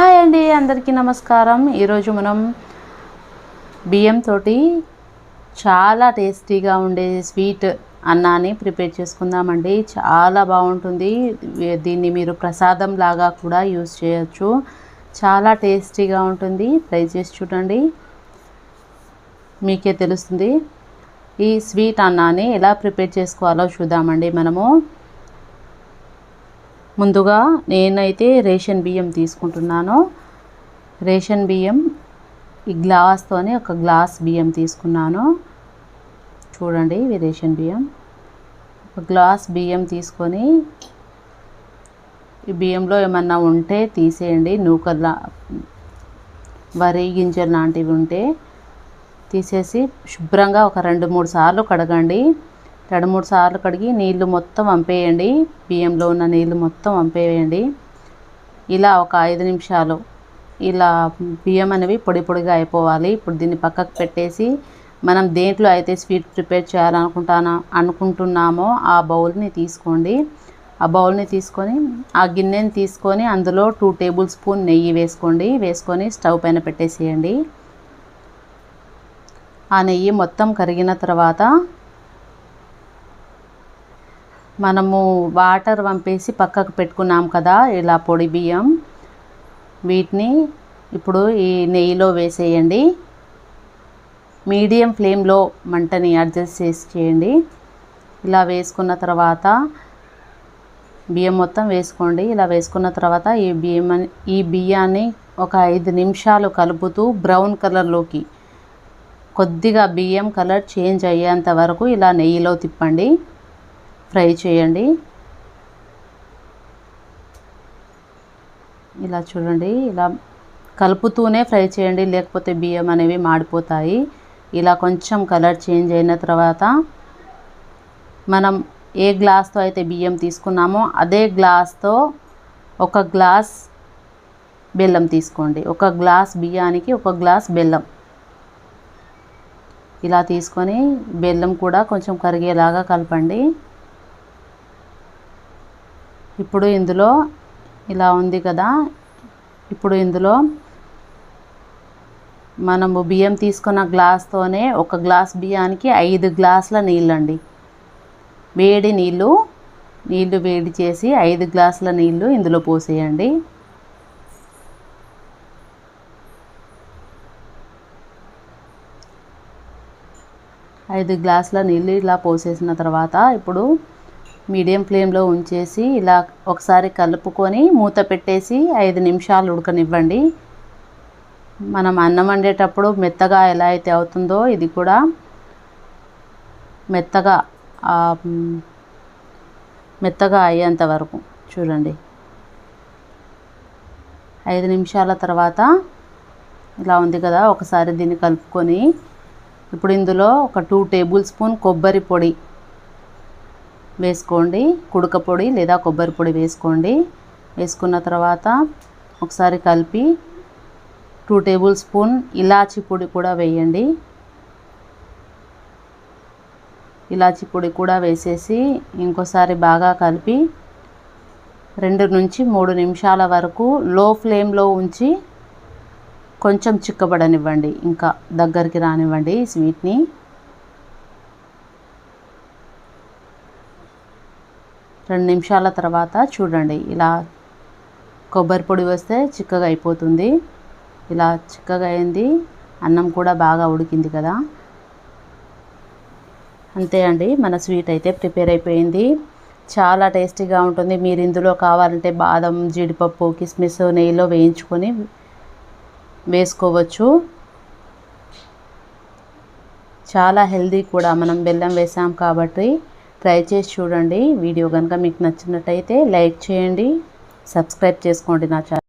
Hi అండి అందరికీ నమస్కారం. ఈరోజు మనం బియ్యంతో చాలా టేస్టీగా ఉండే స్వీట్ అన్నాన్ని ప్రిపేర్ చేసుకుందామండి. చాలా బాగుంటుంది. దీన్ని మీరు ప్రసాదం లాగా కూడా యూస్ చేయొచ్చు. చాలా టేస్టీగా ఉంటుంది. ట్రై చేసి చూడండి. మీకే తెలుస్తుంది. ఈ స్వీట్ అన్నాన్ని ఎలా ప్రిపేర్ చేసుకోవాలో చూద్దామండి మనము. ముందుగా నేనైతే రేషన్ బియ్యం తీసుకుంటున్నాను. రేషన్ బియ్యం ఈ గ్లాస్తోనే ఒక గ్లాస్ బియ్యం తీసుకున్నాను. చూడండి ఇవి రేషన్ బియ్యం. ఒక గ్లాస్ బియ్యం తీసుకొని ఈ బియ్యంలో ఏమన్నా ఉంటే తీసేయండి. నూకల్లా వరి గింజలు లాంటివి ఉంటే తీసేసి శుభ్రంగా ఒక రెండు మూడు సార్లు కడగండి. రెండు మూడు సార్లు కడిగి నీళ్ళు మొత్తం వంపేయండి బియ్యంలో ఉన్న నీళ్ళు మొత్తం వంపేయండి ఇలా ఒక ఐదు నిమిషాలు. ఇలా బియ్యం అనేవి పొడి పొడిగా అయిపోవాలి. ఇప్పుడు దీన్ని పక్కకు పెట్టేసి మనం దేంట్లో అయితే స్వీట్ ప్రిపేర్ చేయాలనుకుంటానా అనుకుంటున్నామో ఆ బౌల్ని తీసుకోండి. ఆ బౌల్ని తీసుకొని ఆ గిన్నెని తీసుకొని అందులో టూ టేబుల్ స్పూన్ నెయ్యి వేసుకోండి. వేసుకొని స్టవ్ పైన పెట్టేసేయండి. ఆ నెయ్యి మొత్తం కరిగిన తర్వాత మనము వాటర్ పంపేసి పక్కకు పెట్టుకున్నాం కదా ఇలా పొడి బియ్యం. వీటిని ఇప్పుడు ఈ నెయ్యిలో వేసేయండి. మీడియం ఫ్లేమ్లో మంటని అడ్జస్ట్ చేసి చేయండి. ఇలా వేసుకున్న తర్వాత బియ్యం మొత్తం వేసుకోండి. ఇలా వేసుకున్న తర్వాత ఈ బియ్యం ఈ బియ్యాన్ని ఒక ఐదు నిమిషాలు కలుపుతూ బ్రౌన్ కలర్లోకి కొద్దిగా బియ్యం కలర్ చేంజ్ అయ్యేంత వరకు ఇలా నెయ్యిలో తిప్పండి. ఫ్రై చేయండి. ఇలా చూడండి ఇలా కలుపుతూనే ఫ్రై చేయండి లేకపోతే బియ్యం అనేవి మాడిపోతాయి. ఇలా కొంచెం కలర్ చేంజ్ అయిన తర్వాత మనం ఏ గ్లాస్తో అయితే బియ్యం తీసుకున్నామో అదే గ్లాస్తో ఒక గ్లాస్ బెల్లం తీసుకోండి. ఒక గ్లాస్ బియ్యానికి ఒక గ్లాస్ బెల్లం. ఇలా తీసుకొని బెల్లం కూడా కొంచెం కరిగేలాగా కలపండి. ఇప్పుడు ఇందులో ఇలా ఉంది కదా. ఇప్పుడు ఇందులో మనము బియ్యం తీసుకున్న గ్లాస్తోనే ఒక గ్లాస్ బియ్యానికి ఐదు గ్లాసుల నీళ్ళండి. వేడి నీళ్ళు నీళ్ళు వేడి చేసి ఐదు గ్లాసుల నీళ్ళు ఇందులో పోసేయండి. ఐదు గ్లాసుల నీళ్ళు ఇలా పోసేసిన తర్వాత ఇప్పుడు మీడియం ఫ్లేమ్లో ఉంచేసి ఇలా ఒకసారి కలుపుకొని మూత పెట్టేసి ఐదు నిమిషాలు ఉడకనివ్వండి. మనం అన్నం వండేటప్పుడు మెత్తగా ఎలా అయితే అవుతుందో ఇది కూడా మెత్తగా మెత్తగా అయ్యేంత వరకు చూడండి. ఐదు నిమిషాల తర్వాత ఇలా ఉంది కదా ఒకసారి దీన్ని కలుపుకొని ఇప్పుడు ఇందులో ఒక టూ టేబుల్ స్పూన్ కొబ్బరి పొడి వేసుకోండి. కుడక పొడి లేదా కొబ్బరి పొడి వేసుకోండి. వేసుకున్న తర్వాత ఒకసారి కలిపి టూ టేబుల్ స్పూన్ ఇలాచి పొడి కూడా వేయండి. ఇలాచి పొడి కూడా వేసేసి ఇంకోసారి బాగా కలిపి రెండు నుంచి మూడు నిమిషాల వరకు లో ఫ్లేమ్లో ఉంచి కొంచెం చిక్కబడనివ్వండి. ఇంకా దగ్గరికి రానివ్వండి స్వీట్ని. రెండు నిమిషాల తర్వాత చూడండి. ఇలా కొబ్బరి పొడి వస్తే చిక్కగా అయిపోతుంది. ఇలా చిక్కగా అయింది. అన్నం కూడా బాగా ఉడికింది కదా. అంతే అండి. మన స్వీట్ అయితే ప్రిపేర్ అయిపోయింది. చాలా టేస్టీగా ఉంటుంది. మీరు ఇందులో కావాలంటే బాదం జీడిపప్పు కిస్మిస్ నెయ్యిలో వేయించుకొని వేసుకోవచ్చు. చాలా హెల్దీ కూడా. మనం బెల్లం వేసాం కాబట్టి ట్రై చేసి చూడండి. వీడియో కనుక మీకు నచ్చినట్టయితే లైక్ చేయండి. సబ్స్క్రైబ్ చేసుకోండి నా ఛానల్.